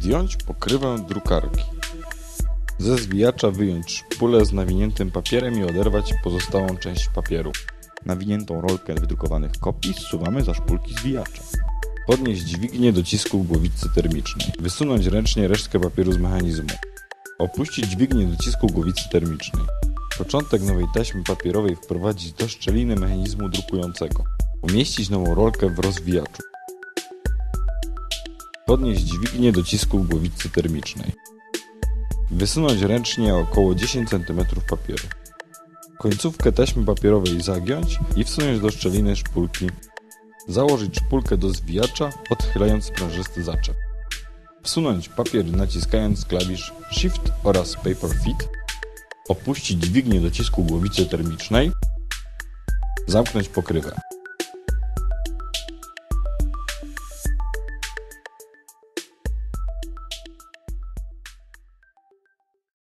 Zdjąć pokrywę drukarki. Ze zwijacza wyjąć szpulę z nawiniętym papierem i oderwać pozostałą część papieru. Nawiniętą rolkę wydrukowanych kopii zsuwamy za szpulki zwijacza. Podnieść dźwignię docisku głowicy termicznej. Wysunąć ręcznie resztkę papieru z mechanizmu. Opuścić dźwignię docisku głowicy termicznej. Początek nowej taśmy papierowej wprowadzić do szczeliny mechanizmu drukującego. Umieścić nową rolkę w rozwijaczu. Podnieść dźwignię docisku głowicy termicznej. Wysunąć ręcznie około 10 cm papieru. Końcówkę taśmy papierowej zagiąć i wsunąć do szczeliny szpulki. Założyć szpulkę do zwijacza, odchylając sprężysty zaczep. Wsunąć papier naciskając klawisz Shift oraz Paper Fit. Opuścić dźwignię docisku głowicy termicznej. Zamknąć pokrywę.